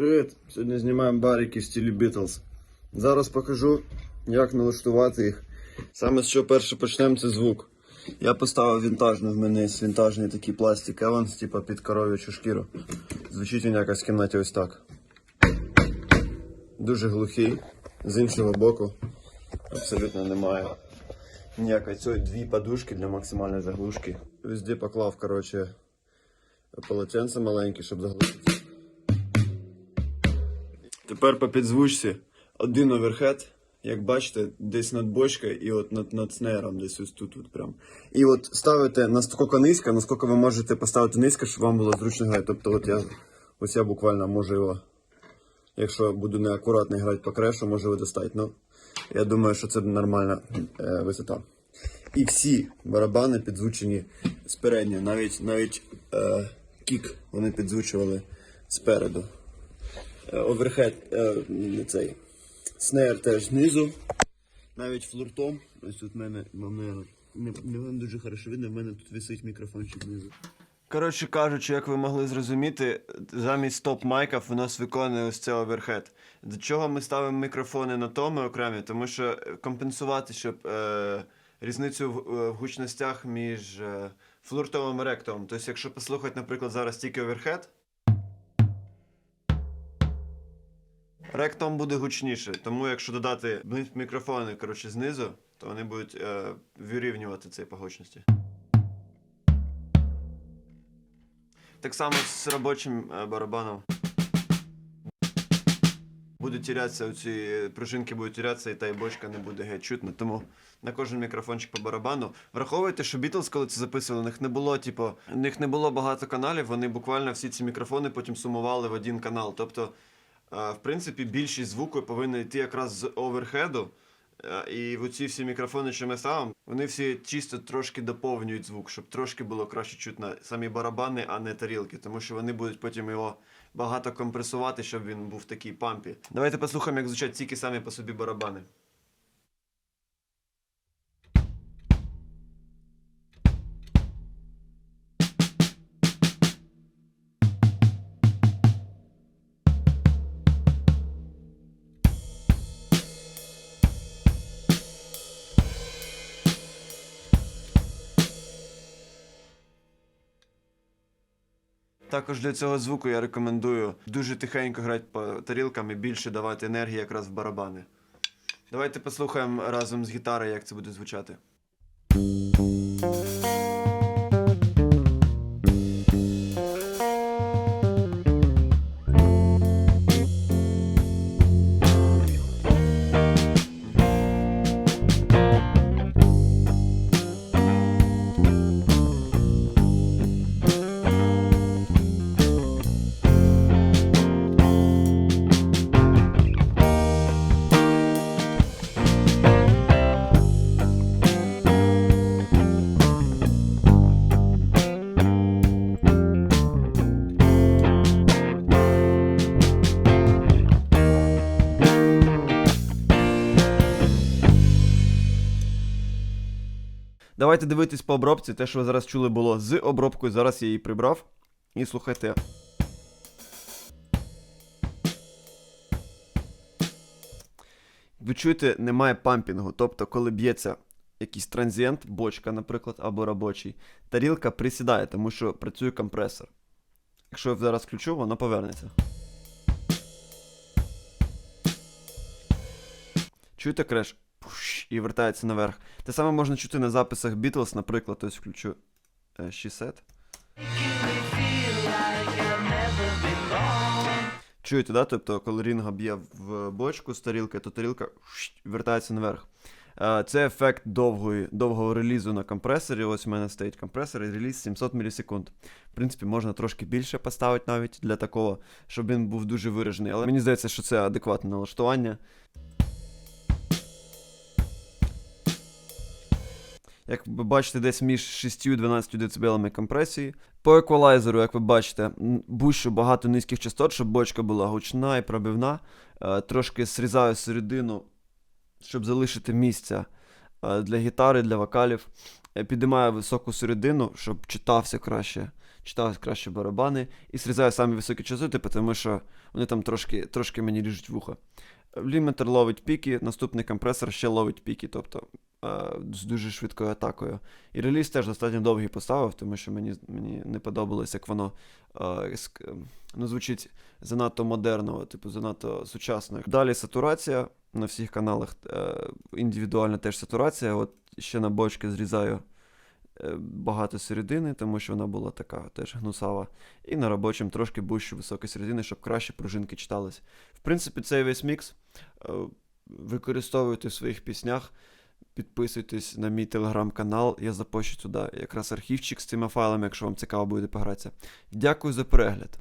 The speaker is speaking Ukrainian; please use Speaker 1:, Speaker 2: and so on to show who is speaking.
Speaker 1: Привіт! Сьогодні знімаємо барики в стилі Beatles. Зараз покажу, як налаштувати їх. Саме з чого перше почнемо, це звук. Я поставив вінтажний, в мене є вінтажний такий пластик Evans, типа під коров'ячу шкіру. Звучить він якось в кімнаті ось так. Дуже глухий. З іншого боку абсолютно немає. Ніякої цієї дві подушки для максимальної заглушки. Везде поклав, коротше, полотенце маленьке, щоб заглушити. Тепер по підзвучці один оверхед, як бачите, десь над бочкою і от над, над снейром, десь ось тут, от прям. І от ставите наскільки низько, наскільки ви можете поставити низько, щоб вам було зручно грати. Тобто от я, ось я буквально можу його, якщо буду неакуратно грати по крешу, можу його достати. Ну, я думаю, що це нормальна е, висота. І всі барабани підзвучені спередньо, навіть, навіть е, кік вони підзвучували спереду. Оверхед, е, цей. Снейр теж знизу. Навіть флуртом. Ось тут в мене, мене не, не дуже хорошо видно, в мене тут висить мікрофончик знизу. Коротше кажучи, як ви могли зрозуміти, замість топ-майків у нас виконує ось це оверхед. До чого ми ставимо мікрофони на томи окремі? Тому що компенсувати, щоб е, різницю в, е, в гучностях між е, флуртовим і ректовим. Тобто, якщо послухати, наприклад, зараз тільки оверхед, Ректом буде гучніше, тому якщо додати мікрофони коротше, знизу, то вони будуть е, вирівнювати це по гучності. Так само з робочим е, барабаном. Будуть тірятися, оці пружинки будуть тірятися, і та й бочка не буде геть чутно. Тому на кожен мікрофончик по барабану. Враховуйте, що Beatles, коли це записували, у них не було, типу, у них не було багато каналів, вони буквально всі ці мікрофони потім сумували в один канал. Тобто В принципі, більшість звуку повинна йти якраз з оверхеду. І І оці всі мікрофони, що ми ставимо, вони всі чисто трошки доповнюють звук, щоб трошки було краще чутно самі барабани, а не тарілки, тому що вони будуть потім його багато компресувати, щоб він був в такій пампі. Давайте послухаємо, як звучать тільки самі по собі барабани. Також для цього звуку я рекомендую дуже тихенько грати по тарілкам і більше давати енергії якраз в барабани. Давайте послухаємо разом з гітарою, як це буде звучати. Давайте дивитись по обробці. Те, що ви зараз чули, було з обробкою. Зараз я її прибрав. І слухайте. Ви чуєте, немає пампінгу. Тобто, коли б'ється якийсь транзієнт, бочка, наприклад, або робочий, тарілка присідає, тому що працює компресор. Якщо я зараз включу, воно повернеться. Чуєте креш? І вертається наверх. Те саме можна чути на записах Beatles, наприклад, ось включу е, She Чуєте, да? Тобто, коли Рінга б'є в бочку з тарілки, то тарілка вертається наверх. Е, Це ефект довгої, довгого релізу на компресорі. Ось у мене стоїть компресор і реліз 700 мілісекунд. В принципі, можна трошки більше поставити навіть для такого, щоб він був дуже виражений. Але мені здається, що це адекватне налаштування. Як ви бачите, десь між 6 і 12 дБ компресії. По еквалайзеру, як ви бачите, м, бущу багато низьких частот, щоб бочка була гучна і пробивна. Е, Трошки срізаю середину, щоб залишити місця е, для гітари, для вокалів. Е, Підіймаю високу середину, щоб читався краще. читались краще барабани. І зрізаю самі високі частоти, тому що вони там трошки, трошки мені ріжуть вуха. Лімітер ловить піки, наступний компресор ще ловить піки, тобто е, з дуже швидкою атакою. І реліз теж достатньо довгий поставив, тому що мені, мені не подобалось, як воно е, ну, звучить занадто модерного, типу занадто сучасно. Далі сатурація на всіх каналах, е, індивідуальна теж сатурація. От ще на бочки зрізаю багато середини, тому що вона була така теж гнусава. І на робочому трошки бущу високі середини, щоб краще пружинки читались. В принципі, цей весь мікс е, використовуйте в своїх піснях. Підписуйтесь на мій телеграм-канал, я запущу туди якраз архівчик з цими файлами, якщо вам цікаво буде погратися. Дякую за перегляд.